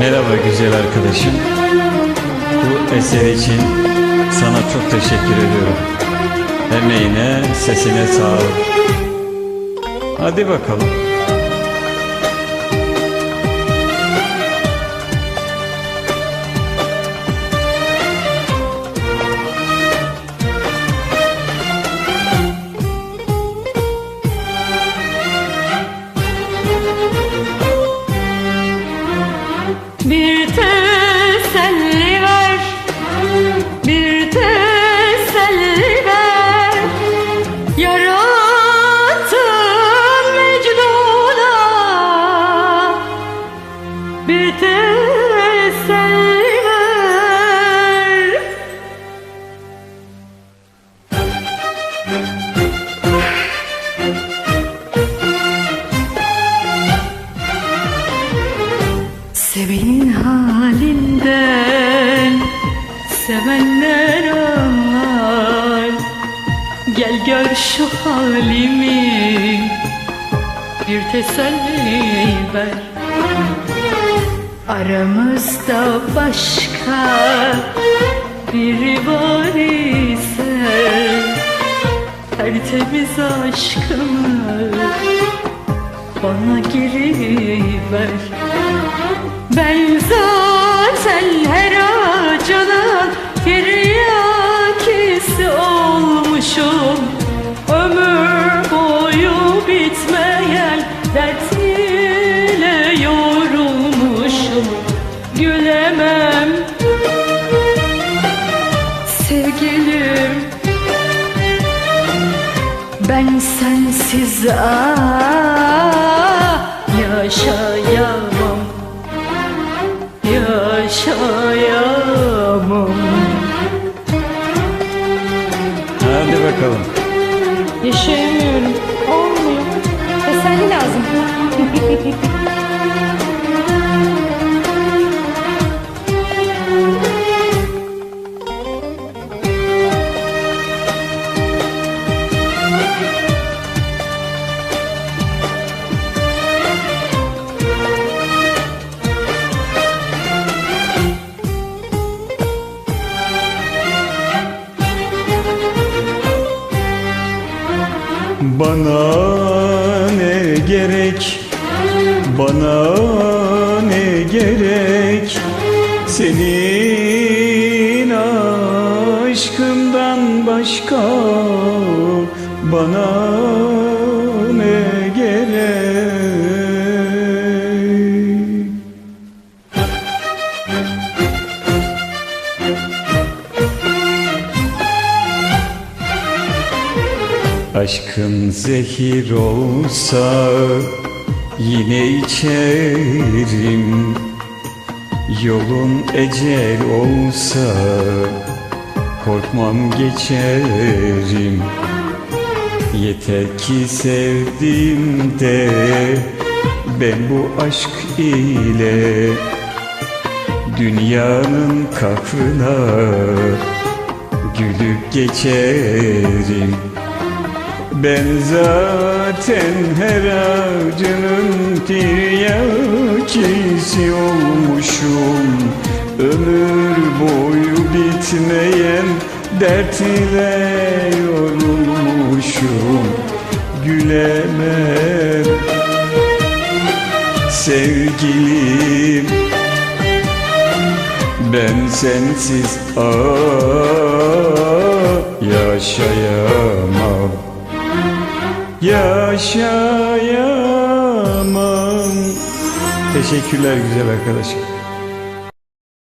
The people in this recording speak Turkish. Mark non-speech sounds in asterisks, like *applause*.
Merhaba güzel arkadaşım. Bu eser için sana çok teşekkür ediyorum. Emeğine, sesine sağlık. Hadi bakalım. Ver Sevenin halinden sevenler Gel gör şu halimi bir teselli ver Aramızda başka biri var ise Tertemiz aşkımı bana geri ver. Ben zaten her acının sevgilim Ben sensiz ah yaşayamam yaşayamam Hadi bakalım. Yaşayamıyorum. Olmuyor. Teselli lazım. *laughs* Bana ne gerek? Bana ne gerek? Senin aşkından başka Bana Aşkın zehir olsa yine içerim. Yolun ecel olsa korkmam geçerim. Yeter ki sevdim de ben bu aşk ile Dünyanın kahrına gülüp geçerim zaten her acının tiryakisi olmuşum. Ömür boyu bitmeyen dert ile yorulmuşum. Gülemem. Sevgilim Ben sensiz ah yaşayamam Yaşayamam. Teşekkürler güzel arkadaşım